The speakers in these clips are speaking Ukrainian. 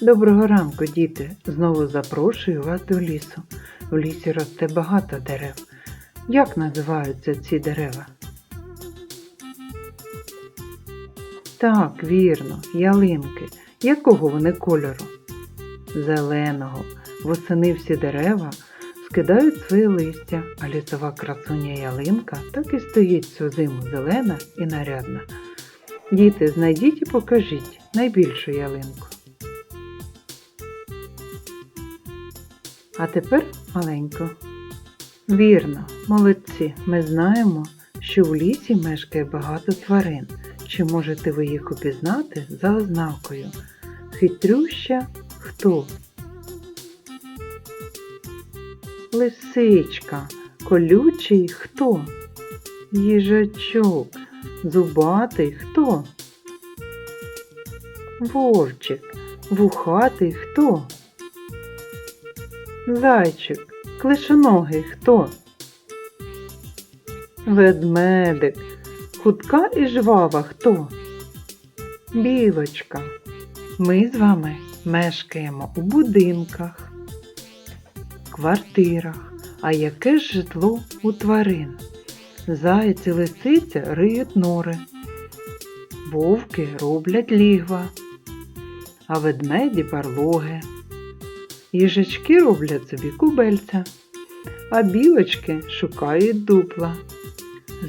Доброго ранку, діти! Знову запрошую вас до лісу. В лісі росте багато дерев. Як називаються ці дерева? Так, вірно, ялинки. Якого вони кольору? Зеленого. Восени всі дерева скидають своє листя, а лісова красуня ялинка так і стоїть всю зиму зелена і нарядна. Діти, знайдіть і покажіть найбільшу ялинку. А тепер маленько. Вірно, молодці, ми знаємо, що в лісі мешкає багато тварин. Чи можете ви їх упізнати за ознакою? Хитрюща хто? Лисичка, колючий хто? Їжачок, зубатий хто? Вовчик, вухатий хто? Зайчик, клишоногий хто? Ведмедик, хутка і жвава хто? Білочка. Ми з вами мешкаємо у будинках, квартирах. А яке ж житло у тварин? Заяць і лисиця риють нори, вовки роблять лігва, а ведмеді барлоги. Їжачки роблять собі кубельця, а білочки шукають дупла.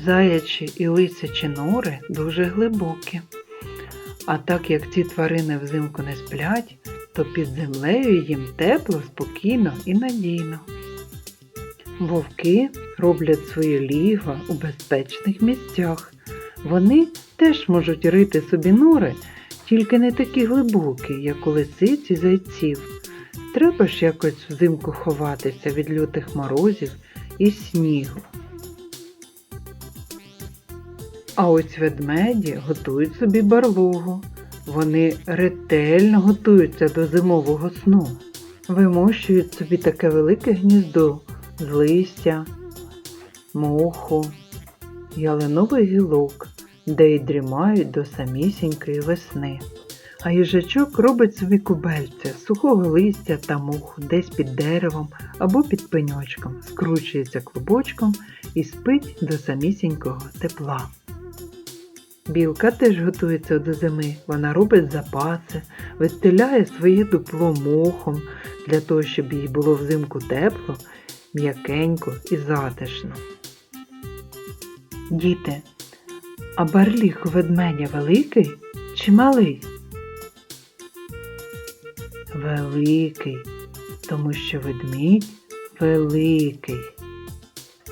Заячі і лисячі нори дуже глибокі. А так як ці тварини взимку не сплять, то під землею їм тепло, спокійно і надійно. Вовки роблять свої лігва у безпечних місцях. Вони теж можуть рити собі нори, тільки не такі глибокі, як у лисиць і зайців. Треба ж якось взимку ховатися від лютих морозів і снігу. А ось ведмеді готують собі барлогу. Вони ретельно готуються до зимового сну. Вимощують собі таке велике гніздо з листя, моху, ялинових гілок, де й дрімають до самісінької весни. А їжачок робить собі кубельця сухого листя та муху десь під деревом або під пеньочком, скручується клубочком і спить до самісінького тепла. Білка теж готується до зими. Вона робить запаси, вистеляє своє дупло мохом для того, щоб їй було взимку тепло, м'якенько і затишно. Діти, а барліг у ведмедя великий чи малий? Великий, тому що ведмідь великий.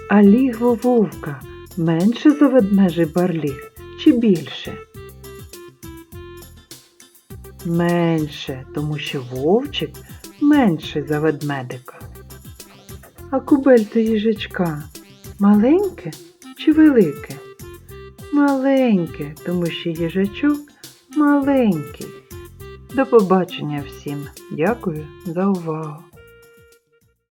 А лігво вовка менше за ведмежий барліг чи більше? Менше, тому що вовчик менший за ведмедика. А кубельце їжачка маленьке чи велике? Маленьке, тому що їжачок маленький. До побачення всім. Дякую за увагу.